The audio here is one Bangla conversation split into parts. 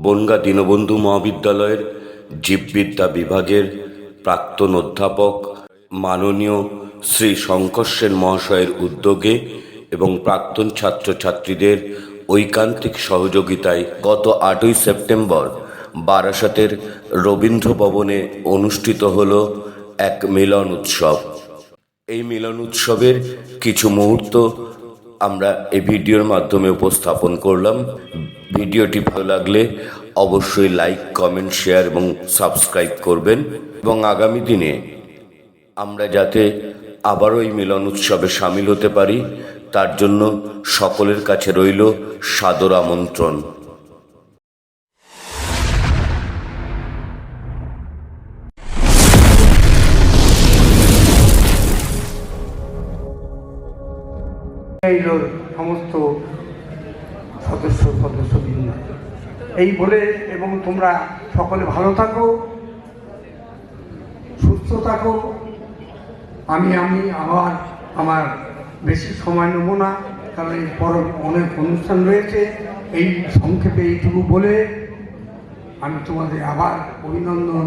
বনগা দীনবন্ধু মহাবিদ্যালয়ের জীববিদ্যা বিভাগের প্রাক্তন অধ্যাপক মাননীয় শ্রী শঙ্কর সেন মহাশয়ের উদ্যোগে এবং প্রাক্তন ছাত্রছাত্রীদের ঐকান্তিক সহযোগিতায় গত আটই সেপ্টেম্বর বারাসাতের রবীন্দ্র ভবনে অনুষ্ঠিত হল এক মিলন উৎসব। এই মিলন উৎসবের কিছু মুহূর্ত আমরা এই ভিডিওর মাধ্যমে উপস্থাপন করলাম। ভিডিওটি ভালো লাগলে অবশ্যই লাইক কমেন্ট শেয়ার এবং সাবস্ক্রাইব করবেন। এবং আগামী দিনে আমরা যাতে আবারও এই মিলন উৎসবে সামিল হতে পারি, তার জন্য সকলের কাছে রইল সাদর আমন্ত্রণ। এই বলে এবং তোমরা সকলে ভালো থাকো, সুস্থ থাকো। আমি আমি আবার আমার বেশি সময় নেব না, কারণ এই পর অনেক অনুষ্ঠান রয়েছে। এই সংক্ষেপে এইটুকু বলে আমি তোমাদের আবার অভিনন্দন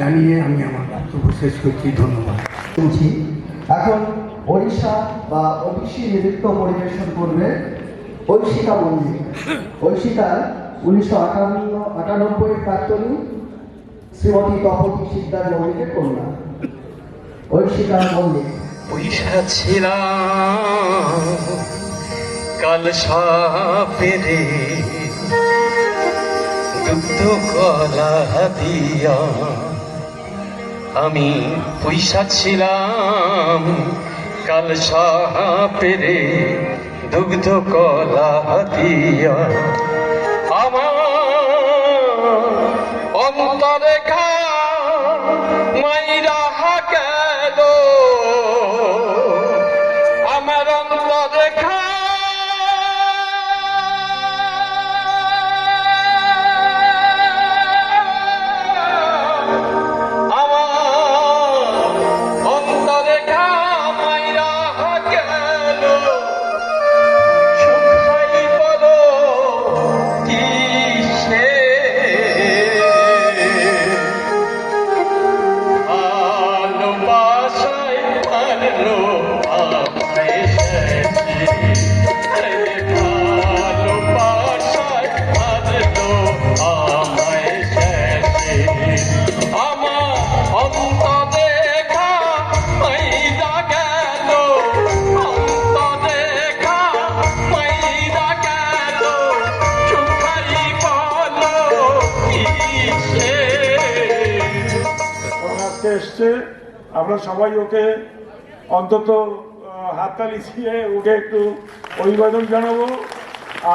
জানিয়ে আমি আমার বক্তব্য শেষ করছি। ধন্যবাদ। এখন ওড়িশা বা ওড়িশি নৃত্য পরিবেশন করবে ঐশিকা মন্দির। ঐশিকা উনিশশো আটান্ন আটানব্বই প্রাক্তনী শ্রীমতী তপতী কন্যা। পয়সা ছিলাম, কাল সাপেরে দুগ্ধ কলা দিয়া আমি পয়সা ছিলাম, কাল সাপেরে দুগ্ধ কলা দিয়া অন্তরে ঘা মাইরা এসছে, আমরা সবাই ওকে অন্তত হাততালি দিয়ে ওকে একটু অভিবাদন জানাব।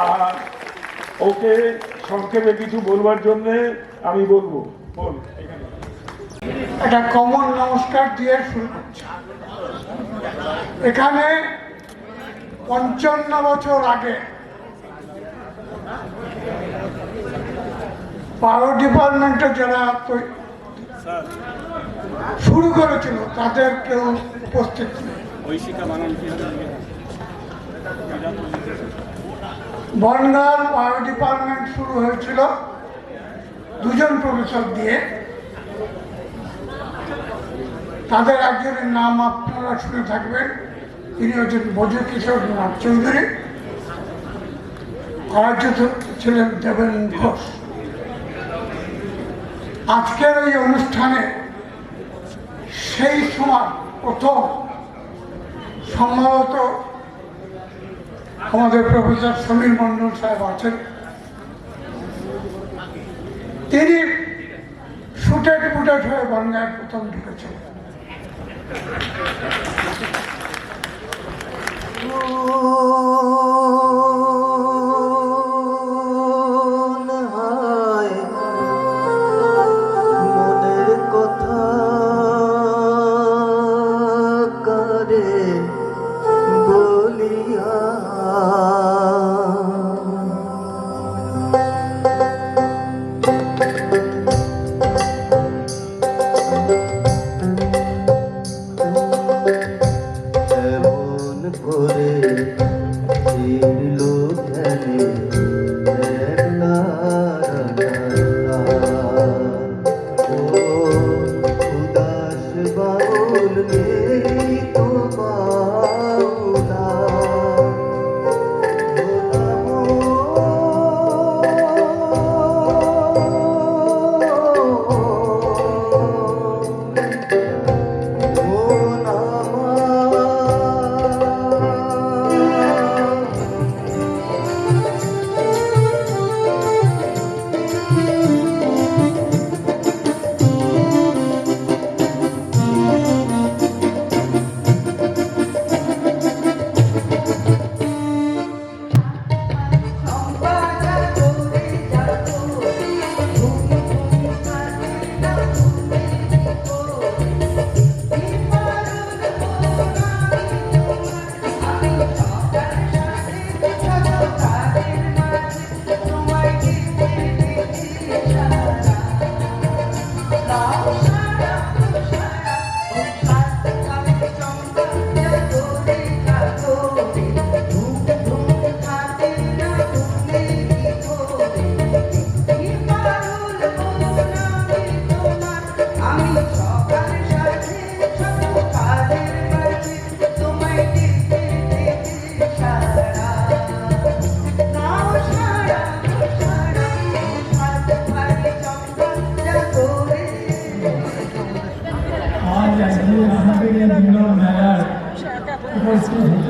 আর ওকে সংক্ষেপে কিছু বলবার জন্যে আমি বলব। বল। একটা কমন নমস্কার দিয়ে শুরু করছি। এখানে পঞ্চান্ন বছর আগে পাওয়ার ডিপার্টমেন্টে যারা শুরু করেছিল তাদের কেউ উপস্থিত নেই। বনগাঁর বায়ো ডিপার্টমেন্ট শুরু হয়েছিল দুজন প্রফেসর দিয়ে। তাদের একজনের নাম আপনারা শুনে থাকবেন তিনি হচ্ছেন বজু কিশোর নাথ চৌধুরী আরেকজন ছিলেন দেবেন ঘোষ। আজকের এই অনুষ্ঠানে সেই সময় প্রথম সম্ভবত আমাদের প্রফেসর সমীর মন্ডল সাহেব আছেন। তিনি শুটেড ফুটেড হয়ে বনগায় প্রথম ঢুকেছেন। মন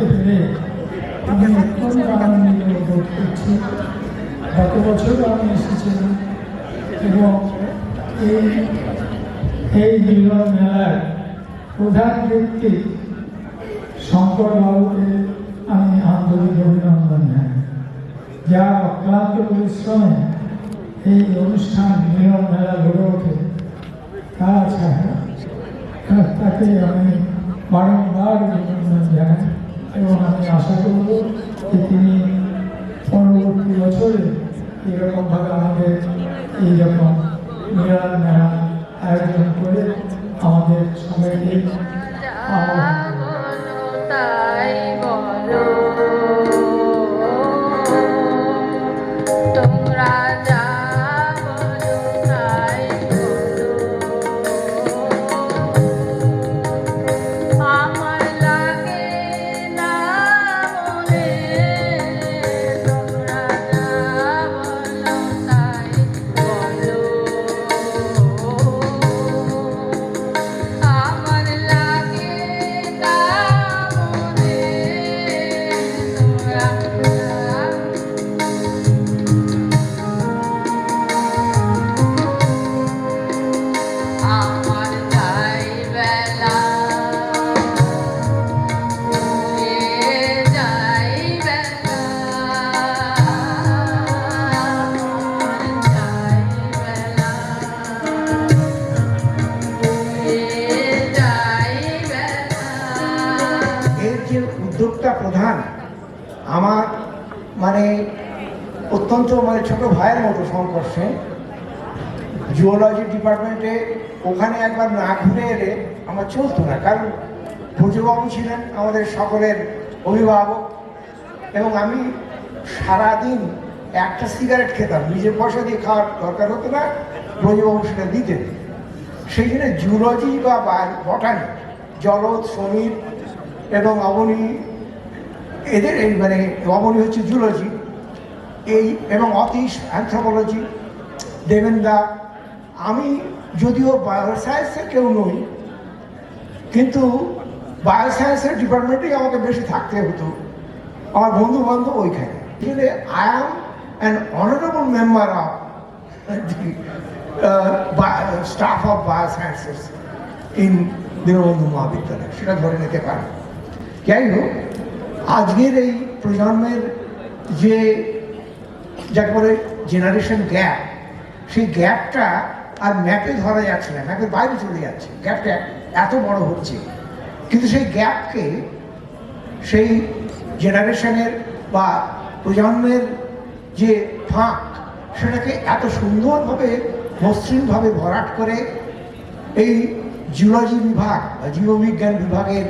হতে পেরে আমি অত্যন্ত আনন্দিত বোধ করছি গত বছরও আমি এসেছিলাম এবং এই এই মিলন মেলার প্রধান ব্যক্তি শঙ্করবাবুকে আমি আন্তরিক অভিনন্দন জানাই যার অক্লান্ত পরিশ্রমে এই অনুষ্ঠান মিলন মেলা গড়ে ওঠে তাছাড়া তাকে আমি বারংবার অভিনন্দন জানাই এবং আমি আশা করব যে তিনি পরবর্তী বছরে এরকমভাবে আমাদের এইরকম মিলন মেলা আয়োজন করে আমাদের সবাইকে তাই বলো। প্রধান। আমার মানে অত্যন্ত মানে ছোট ভাইয়ের মতো শঙ্কর সেন জুওলজি ডিপার্টমেন্টে ওখানে একবার না ঘুরে এলে আমার চলতো না। কারণ ভুজবাবু ছিলেন আমাদের সকলের অভিভাবক এবং আমি সারাদিন একটা সিগারেট খেতাম। নিজের পয়সা দিয়ে খাওয়ার দরকার হতো না ব্রজবাবু সেটা দিতেন। সেই জন্য জুলজি বা বটানি জলদ সমীর এবং অবনী এদের এই মানে অবনী হচ্ছে জুলজি এই এবং অতীশ অ্যান্থ্রোপোলজি দেবেন্দা। আমি যদিও বায়োসায়েন্সের কেউ নই, কিন্তু বায়োসায়েন্সের ডিপার্টমেন্টেই আমাকে বেশি থাকতে হতো। আমার বন্ধু বান্ধব ওইখানে I am an honorable member of staff of biosciences in Dinabandhu Mahavidyalaya সেটা ধরে নিতে পারে যাই হোক আজকের এই প্রজন্মের যে, যাকে বলে জেনারেশন গ্যাপ সেই গ্যাপটা আর ম্যাপে ধরা যাচ্ছে না ম্যাপের বাইরে চলে যাচ্ছে। গ্যাপটা এত বড় হচ্ছে। কিন্তু সেই গ্যাপকে সেই জেনারেশনের বা প্রজন্মের যে ফাঁক, সেটাকে এত সুন্দরভাবে, মসৃণভাবে ভরাট করে এই জিওলজি বিভাগ বা জীববিজ্ঞান বিভাগের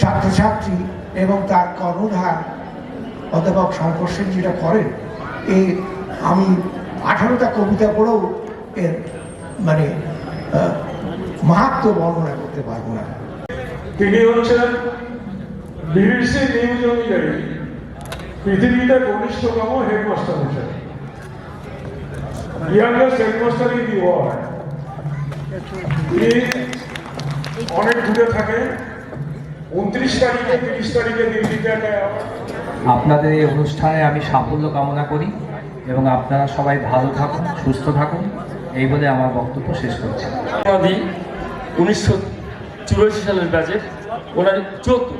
ছাত্রছাত্রী এবং তার কর্ণধার অধ্যাপক শঙ্কর সেন যেটা করেন এ আমি আঠারোটা কবিতা পড়েও এর মানে আহ, মাহাত্ম্য বর্ণনা করতে পারব না। তিনি হচ্ছেন বিবিসি নিউজ অনুযায়ী পৃথিবীতে কনিষ্ঠতম হেডমাস্টার হচ্ছেন youngest headmaster in the world অনেক দূরে থাকেন উনত্রিশ তারিখে তিরিশ তারিখে দিল্লিতে আপনাদের এই অনুষ্ঠানে আমি সাফল্য কামনা করি এবং আপনারা সবাই ভালো থাকুন সুস্থ থাকুন। এই বলে আমার বক্তব্য শেষ করছি। উনিশশো চুরাশি সালের ব্যাচের ওনারই চুয়াত্তর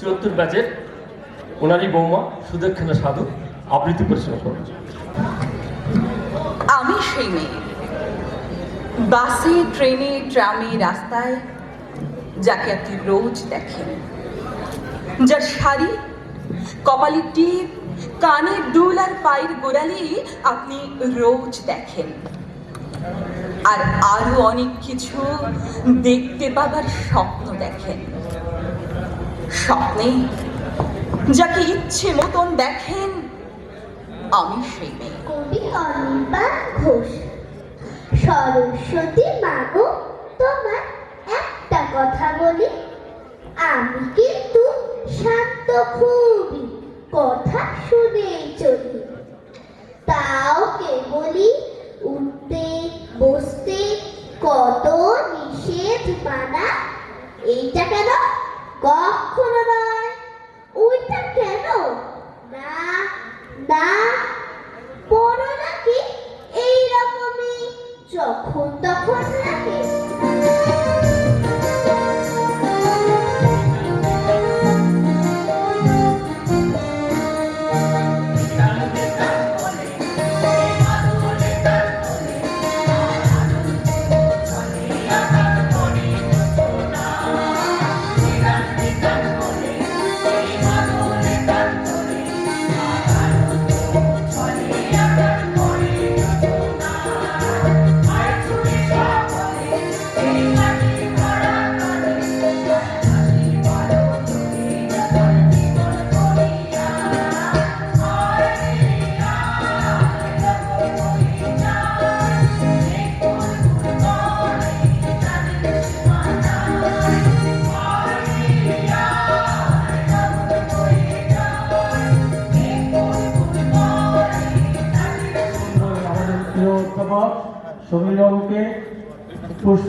চুয়াত্তর ব্যাচের ওনারই বৌমা সুদক্ষিণা সাধু আবৃত্তি পরিচালনা করবেন আমি সেই মেয়ে। বাসে ট্রেনে ট্রামে রাস্তায় যাকে আপনি রোজ দেখেন যার শাড়ি কপালের টিপ কানের দুল আর পায়ের গোড়ালি আপনি রোজ দেখেন। আর আরও অনেক কিছু দেখতে পাবার স্বপ্ন দেখেন। স্বপ্নে যাকে ইচ্ছে মতন দেখেন, আমি সেই মেয়ে। কবি অনির্বাণ ঘোষ। সরস্বতী মাগো তোমার কথা বলি, আমি কিন্তু শান্ত খুবই, কথা শুনে চলি। তাও কে বলি উঠতে, বসতে কত নিষেধ মানা, এইটা কেন? কখনো নয়। ওইটা কেন? না না বড় নাকি এইরকমই, যখন তখন লাগে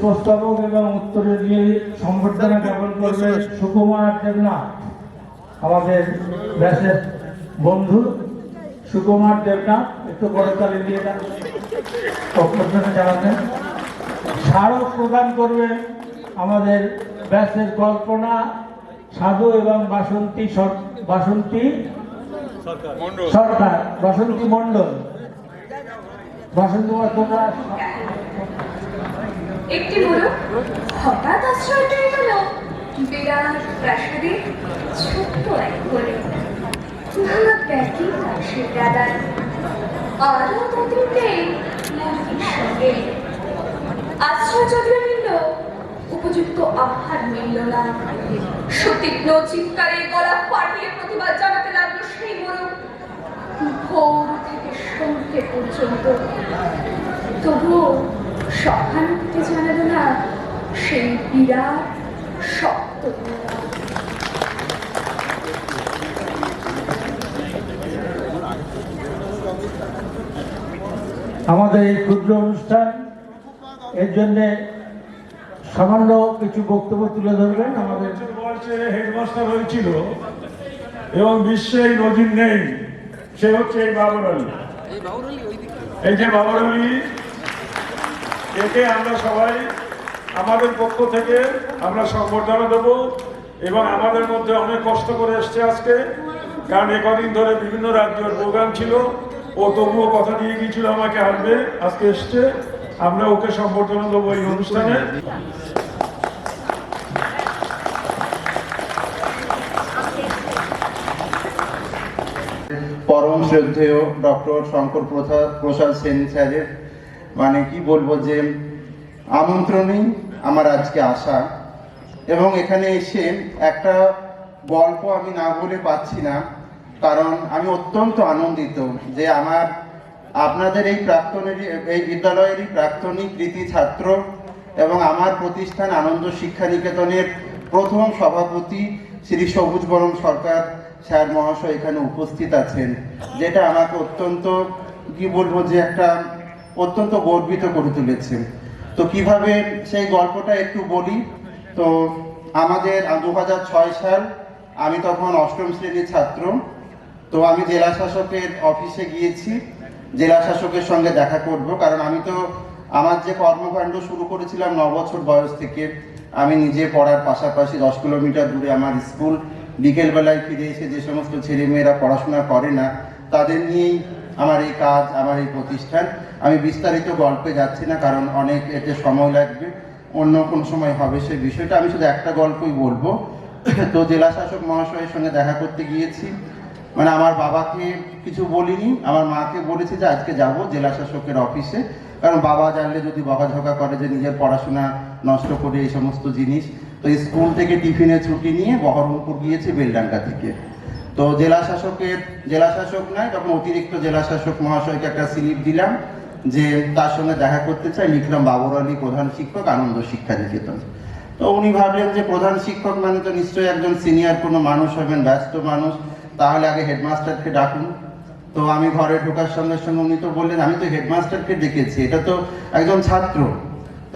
পুষ্পস্তবক এবং উত্তরে দিয়ে সম্বর্ধনা জ্ঞাপন করবে সুকুমার দেবনাথ আমাদের ব্যাসের বন্ধু সুকুমার দেবনাথ একটু করতালি দিয়ে অভ্যর্থনা জানাবেন। স্মারক প্রদান করবেন আমাদের ব্যাসের কল্পনা সাধু এবং বাসন্তী বাসন্তী সরকার। বাসন্তী মণ্ডল। বাসন্তী তোমরা একটি বড় হঠাৎ আশ্রয় পেয়ে গেল বিরাট প্রাসাদে ছোট্ট এক কোণে ভাঙা ব্যাগি পাশের দাদার আরও তততে মুরগির সঙ্গে। আশ্রয় যদিও মিলল উপযুক্ত আহার মিলল না। সুতীক্ষ্ণ চিৎকারে গলা ফাটিয়ে প্রতিবাদ জানাতে লাগল সেই মোরগ ভোর থেকে সন্ধ্যে পর্যন্ত। তবুও সহানুভূতি জানালো না সেই বিরাট শক্ত। আমাদের এই ক্ষুদ্র অনুষ্ঠান এর জন্য সামান্য কিছু বক্তব্য তুলে ধরবেন আমাদের হেডমাস্টার হয়েছিল এবং বিশ্বে এই নজির নেই সে হচ্ছে এই বাবর আলী। এই যে বাবর আলী একে আমরা সবাই আমাদের পক্ষ থেকে আমরা সংবর্ধনা দেবো এবং আমাদের মধ্যে অনেক কষ্ট করে এসছে আজকে, কারণ এ কদিন ধরে বিভিন্ন রাজ্যের প্রোগ্রাম ছিল, ও তবুও কথা দিয়ে গিয়েছিল আমাকে আসবে আজকে এসছে। আমরা ওকে সংবর্ধনা দেবো এই অনুষ্ঠানে। পরম শ্রদ্ধেয় ডক্টর শঙ্কর প্রসাদ সেন স্যারের মানে কি বলব যে, আমন্ত্রণেই আমার আজকে আসা এবং এখানে এসে একটা গল্প আমি না বলে পাচ্ছি না, কারণ আমি অত্যন্ত আনন্দিত যে আমার, আপনাদের এই প্রাক্তনেরই এই বিদ্যালয়েরই প্রাক্তনী কৃতি ছাত্র এবং আমার প্রতিষ্ঠান আনন্দ শিক্ষা নিকেতনের প্রথম সভাপতি শ্রী সবুজ বরণ সরকার স্যার মহাশয় এখানে উপস্থিত আছেন, যেটা আমাকে অত্যন্ত, কি বলব যে একটা অত্যন্ত গর্বিত করে তুলেছে। তো কীভাবে সেই গল্পটা একটু বলি? তো আমাদের দু হাজার ছয় সাল আমি তখন অষ্টম শ্রেণির ছাত্র। তো আমি জেলা শাসকের অফিসে গিয়েছি। জেলা শাসকের সঙ্গে দেখা করব। কারণ আমি তো আমার যে কর্মকাণ্ড শুরু করেছিলাম ন বছর বয়স থেকে, আমি নিজে পড়ার পাশাপাশি দশ কিলোমিটার দূরে আমার স্কুল বিকেলবেলায় ফিরে এসে যে সমস্ত ছেলেমেয়েরা পড়াশোনা করে না, তাদের নিয়েই আমার এই কাজ, আমার এই প্রতিষ্ঠান। আমি বিস্তারিত গল্পে যাচ্ছি না, কারণ অনেক এতে সময় লাগবে। অন্য কোন সময় হবে সেই বিষয়টা। আমি শুধু একটা গল্পই বলব। তো জেলা শাসক মহাশয়ের সঙ্গে দেখা করতে গিয়েছি। মানে আমার বাবাকে কিছু বলিনি। আমার মাকে বলেছি যে আজকে যাব জেলা শাসকের অফিসে। কারণ বাবা জানলে যদি বকাঝকা করে যে নিজের পড়াশোনা নষ্ট করে এই সমস্ত জিনিস। তো স্কুল থেকে টিফিনে ছুটি নিয়ে বহরমপুর গিয়েছে বেলডাঙ্গা থেকে। তো জেলা শাসকের জেলা শাসক নয় তখন অতিরিক্ত জেলা শাসক মহাশয়কে একটা স্লিপ দিলাম যে তার সঙ্গে দেখা করতে চাই। লিখলাম বাবর আলী প্রধান শিক্ষক, আনন্দ শিক্ষা নিকেতন। তো উনি ভাবলেন যে প্রধান শিক্ষক মানে তো নিশ্চয়ই একজন সিনিয়র কোনো মানুষ হবেন, ব্যস্ত মানুষ, তাহলে আগে হেডমাস্টারকে ডাকুন। তো আমি ঘরে ঢোকার সঙ্গে সঙ্গে উনি তো বললেন, আমি তো হেডমাস্টারকে ডেকেছি, এটা তো একজন ছাত্র।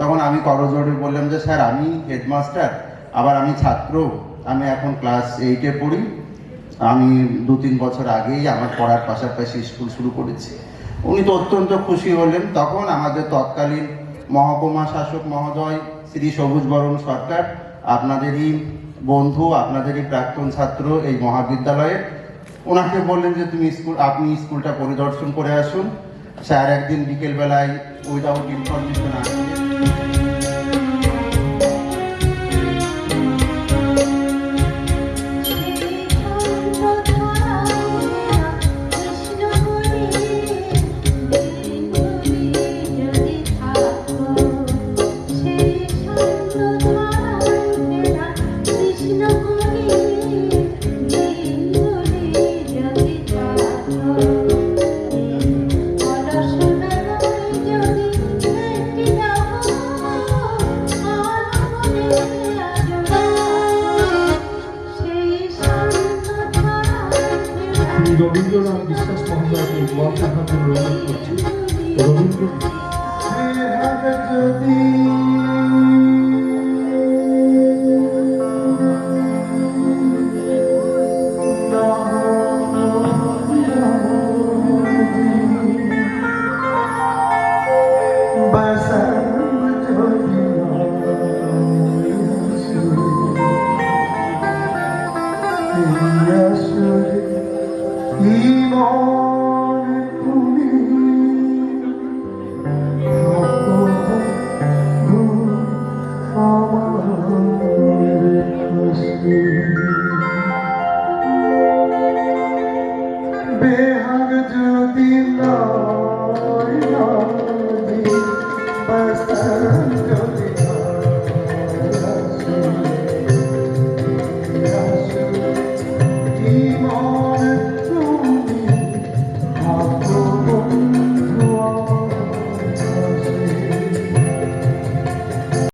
তখন আমি করজোড়ে বললাম যে, স্যার, আমি হেডমাস্টার, আবার আমি ছাত্র, আমি এখন ক্লাস এইটে পড়ি। আমি দু তিন বছর আগেই আমার পড়ার পাশাপাশি স্কুল শুরু করেছি। উনি তো অত্যন্ত খুশি হলেন। তখন আমাদের তৎকালীন মহকুমা শাসক মহোদয় শ্রী সবুজ বরণ সরকার, আপনাদেরই বন্ধু, আপনাদেরই প্রাক্তন ছাত্র এই মহাবিদ্যালয়ে, ওনাকে বললেন যে তুমি স্কুল, আপনি স্কুলটা পরিদর্শন করে আসুন। স্যার একদিন বিকেলবেলায় উইদাউট ইনফরমেশন আসলেন আমি রবীন্দ্রনাথ বিশ্বাস মহোদয়কে মঞ্চের হাতে অনুরোধ করছি। রবীন্দ্র